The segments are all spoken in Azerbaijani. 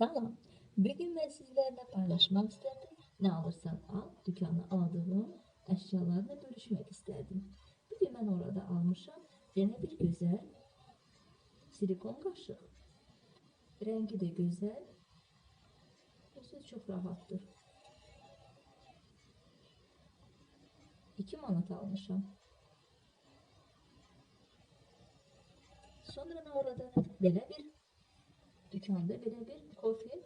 Salam. Bugün ben sizlerle paylaşmak istedim. Ne alırsan al, dükkanda aldığım eşyalarla bölüşmek istedim. Bugün ben orada almışım. Yine bir güzel silikon kaşık. Rengi de güzel. Özü çok rahattır. 2 manat almışım. Sonra ben orada belə bir dükkanda belə bir kofe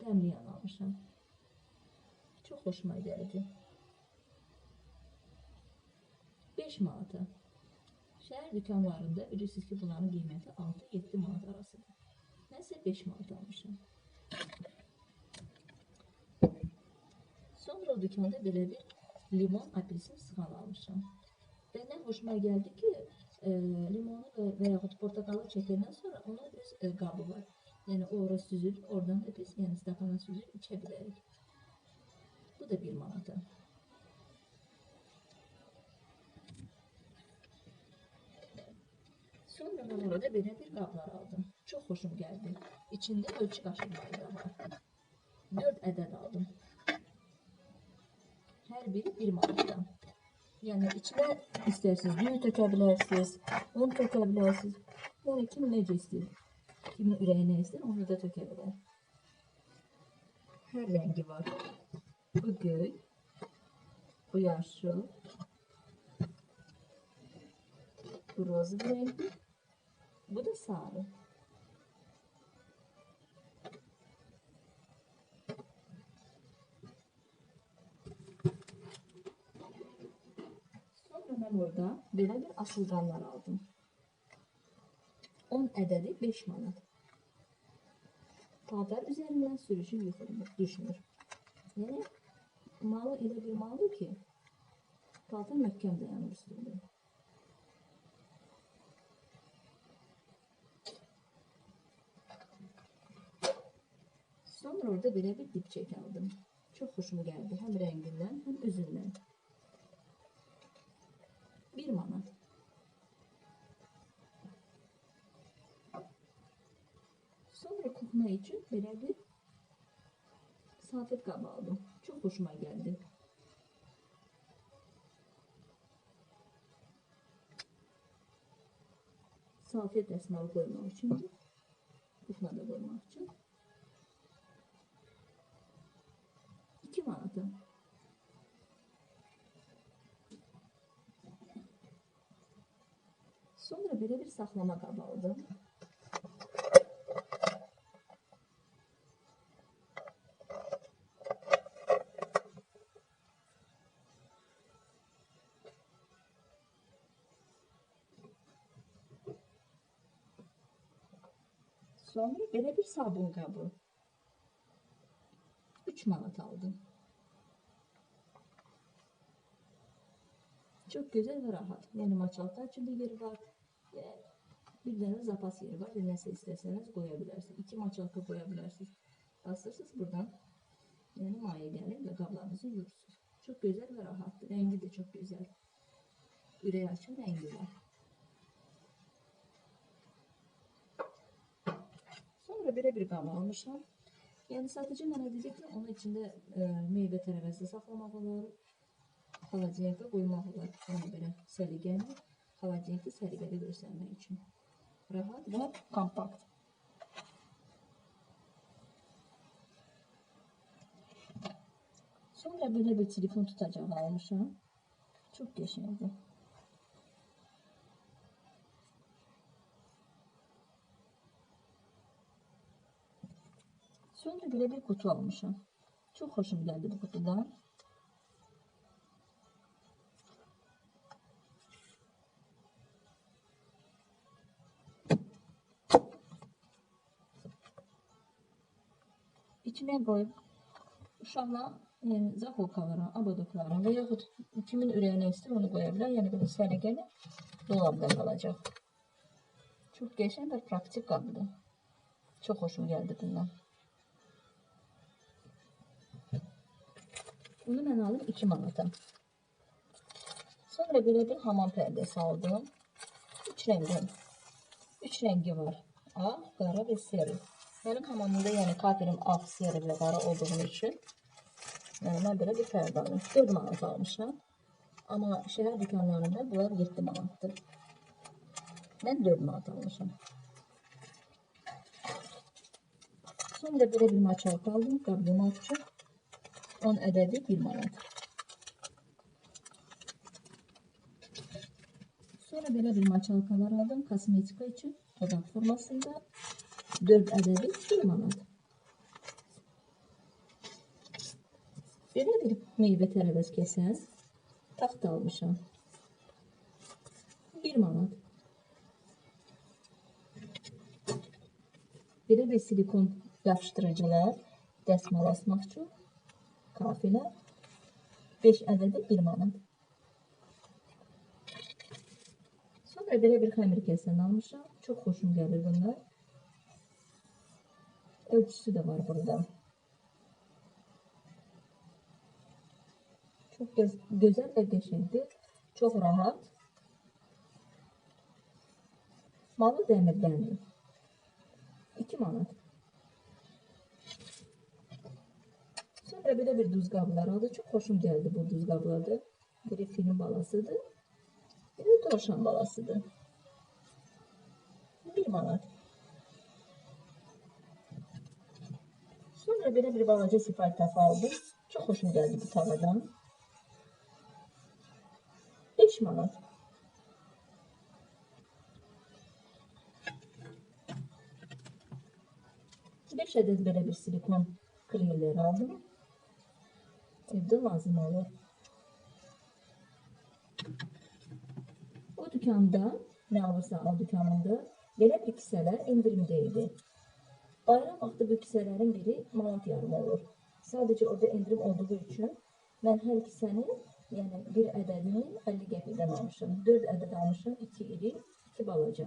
dəmləyən almışam. Çox xoşuma gəldi. 5 manata. Şəhər dükanlarında bilirsiniz ki, bunların qiyməti 6-7 manat arasıdır. Mən isə 5 manat almışam. Sonra o dükkanda belə bir limon apelsin sıxan almışam. Və nə xoşuma gəldi ki, e, limonu və, və yaxud portakalı çəkəndən sonra onun öz e, qabı var. Yəni o ora süzülür, oradan da biz yəni stakana süzüb içə bilərik. Bu da 1 manata. Sonra ben orada belə bir qablar aldım. Çox xoşum gəldi. İçində ölçü qaşıqları da var. 4 ədəd aldım. Hər biri 1 manatdan. Yəni içinə istərsiniz düyü tökə bilərsiniz, un tökə bilərsiniz. Yəni kim necə istəyir. Kimin ürəyi nə istəyir, onu da tökə bilər. Hər rəngi var. Bu göy, bu yaşıl, bu roz rengi, bu da sarı. Sonra ben orada belə bir asılqanlar aldım. 10 ədədi 5 manat. Paltar üzərindən sürüşü yıxılmır, düşmür. Yəni malı elə bir maldır ki, paltar möhkəm dayanır üstündə. Sonra orada belə bir dipçək aldım. Çox xoşuma gəldi. Həm rəngindən, həm özündən. Sonra kokma için belə bir safet qabı aldım. Çox xoşuma gəldi. Safet dəsmalı qoymaq üçündür. Kukma da qoymaq üçün. 2 manata. Sonra belə bir saxlama qabı aldım. Sonra belə bir sabun qabı. 3 manat aldım. Çok güzel ve rahat. Yani maçaltı içinde yeri var. Ve bir tane zapas yeri var. Nasıl isterseniz koyabilirsiniz. İki maçaltı koyabilirsiniz. Bastırırsınız buradan. Yani maya gelir ve kablarınızı yurursunuz. Çok güzel ve rahat. Rengi de çok güzel. Üreyi açan rengi var. Sonra birebir qaba almışam. Yəni satıcı mənə dedi ki, onun içində e, meyvə tərəvəzi saxlamaq olar, xalaciyyətə qoymaq olar. Yəni belə səliqəli, xalaciyyəti səliqəli göstərmək üçün. Rahat və kompakt. Sonra belə bir telefon tutacağı almışam. Çox qəşəngdir. Sonra böyle bir kutu almışım. Çok hoşum geldi bu kutudan. İçine koyup uşaqla yəni zaxolkalara, abadoklara və yaxud kimin ürəyinə istəyir onu qoya bilər. Yəni belə səliqəli dolabda qalacaq. Çox qəşəng və praktik qabıdır. Çox xoşum gəldi bundan. Bunu mən alım 2 manata. Sonra belə bir hamam pərdəsi aldım. 3 rəngdən. 3 rəngi var. Ağ, qara və seri. Mənim hamamımda yəni kafirim ağ, siyarı və qara olduğu üçün yəni mən belə bir pərdə almışam. 4 manat almışam. Amma şəhər dükanlarında bunlar 7 manatdır. Mən 4 manat almışam. Sonra belə bir maçalka aldım. Qablama üçün 10 ədədi 1 manat. Sonra belə bir maçalkalar aldım. Kosmetika için odak formasında 4 ədədi 1 manat. Belə bir meyvə tərəvəz kəsən taxt almışam. 1 manat. Belə bir silikon yapışdırıcılar dəsmal asmaq üçün kafilər 5 ədədi 1 manat. Sonra belə bir xəmir kəsən almışam. Çox xoşum gəlir bunlar. Ölçüsü də var burada. Çox göz, gözəl və qəşəngdir. Çox rahat. Malı dəmirdəndir. 2 manat. Sonra belə bir duz qablar aldı. Çox xoşum gəldi bu duz qablarda. Biri film balasıdır. Biri dovşan balasıdır. 1 manat. Sonra belə bir balaca sifar tafa aldım. Çox xoşum gəldi bu tavadan. 5 manat. Beş adet belə bir silikon kremeler aldım. Evdə lazım olur. O dükkanda, nə alırsa al dükanında, belə bir kisələr endirimdə idi. Bayram vaxtı bu kisələrin biri manat yarım olur. Sadəcə orada endirim olduğu üçün mən hər kisəni, yəni bir ədədini 50 qəpikdən almışam. 4 ədəd almışam, 2 iri, 2 balaca.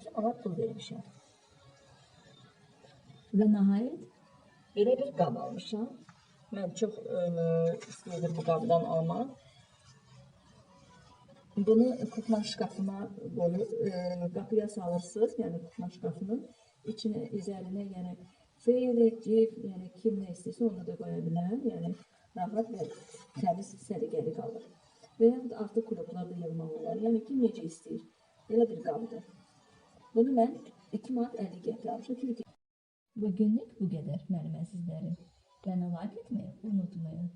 2 manat pul vermişəm. Və nəhayət belə bir qab almışam. Mən çox ə, istəyirdim bu qabdan almaq. Bunu kukla şkafına qoyub ə, qapıya salırsınız, yəni kukla şkafının içinə, üzərinə, yəni feyli, cif, yəni kim nə istəyirsə onu da qoya bilər. Yəni rahat və təmiz, səliqəli qalır. Və yaxud da artıq qruplarda yığmaq olar. Yəni kim necə istəyir. Belə bir qabdır. Bunu mən 2 manat 50 qəpik almışam. Çünki Bugünlük bu qədər mənim əzizlərim. planlamak etmeyi mehr.